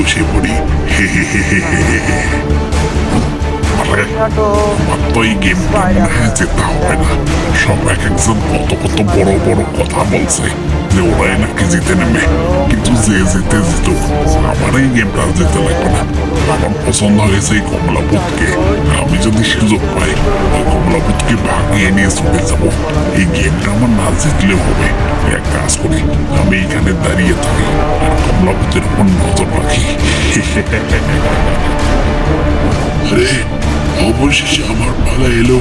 বসে পড়ি। এই গেমটা হবে না সব এক একজন কত কত বড় বড় কথা বলছে যে ওরাই নাকি জিতে নেবে। কিন্তু যে জিতে জিত আমার এই গেমটা লাগবে না। আমার পছন্দ হয়েছে এই আমি যদি সুযোগ পাই কমলাপুতকে ভাগিয়ে নিয়ে চলে যাব। এই গেমটা আমার না জিতলেও হবে। এক কাজ করি, আমি এখানে দাঁড়িয়ে থাকি, আর কমলাপুতের উপর নজর রাখি। আরে, অবশেষে আমার পালা এলো।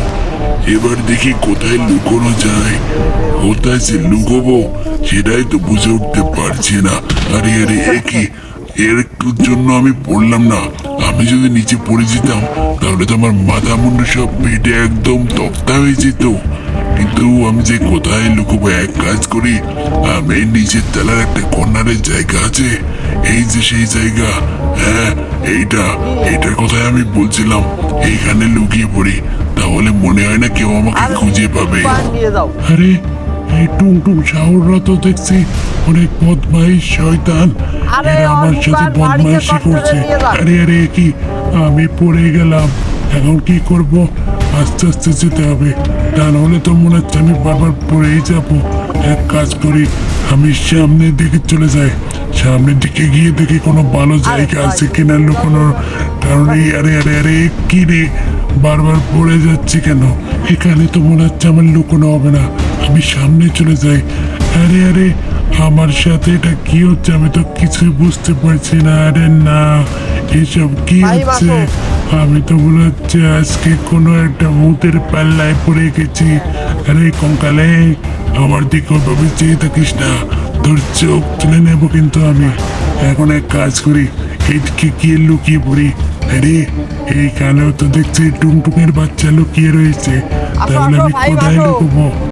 এবার দেখি কোথায় লুকোনো যায়। কোথায় যে লুকোবো, সেটাই তো বুঝে উঠতে পারছি না। আরে আরে একই এর জন্য আমি পড়লাম না। আমি যদি নিচে পড়ে যেতাম তাহলে তো আমার মাথা মুন্ডু সব পেটে একদম তক্তা হয়ে যেত। কিন্তু আমি যে কোথায় লুকোবো এক কাজ করি আমি নিচের তলার একটা কর্নারের জায়গা আছে। এই যে সেই জায়গা হ্যাঁ এইটা এইটার কথাই আমি বলছিলাম এইখানে লুকিয়ে পড়ি। তাহলে মনে হয় না কেউ আমাকে খুঁজে পাবে। আরে এই টুমটুম শাহররা তো দেখছি অনেক বদমাইশ শয়তান। এরা আমার সাথে বদমাইশি করছে। আরে আরে কি? আমি পড়ে গেলাম। এখন কি করব? আস্তে আস্তে যেতে হবে। তা নাহলে তো মনে হচ্ছে আমি বারবার পড়েই যাব। এক কাজ করি আমি সামনের দিকে চলে যাই। সামনের দিকে গিয়ে দেখি কোনো ভালো জায়গা আছে কিনা লুকোনোর। কারণ আরে আরে আরে কি রে? বারবার পড়ে যাচ্ছি কেন? এখানে তো মনে হচ্ছে আমার লুকোনো হবে না। আমি সামনে চলে যাই। আরে আরে আমার সাথে এটা কি হচ্ছে? আমি তো কিছুই বুঝতে পারছি না। আরে না এসব কি হচ্ছে? আমি তো মনে হচ্ছে আজকে কোনো একটা ভূতের পাল্লায় পড়ে গেছি। আরে কঙ্কালে আমার দিকে ওভাবে চেয়ে থাকিস না। তোর চোখ তুলে নেব কিন্তু আমি। এখন এক কাজ করি এইদিকে গিয়ে লুকিয়ে পড়ি। আরে এইখানেও তো দেখছি টুমটুমের বাচ্চা লুকিয়ে রয়েছে। তাহলে আমি কোথায়। লুকবো?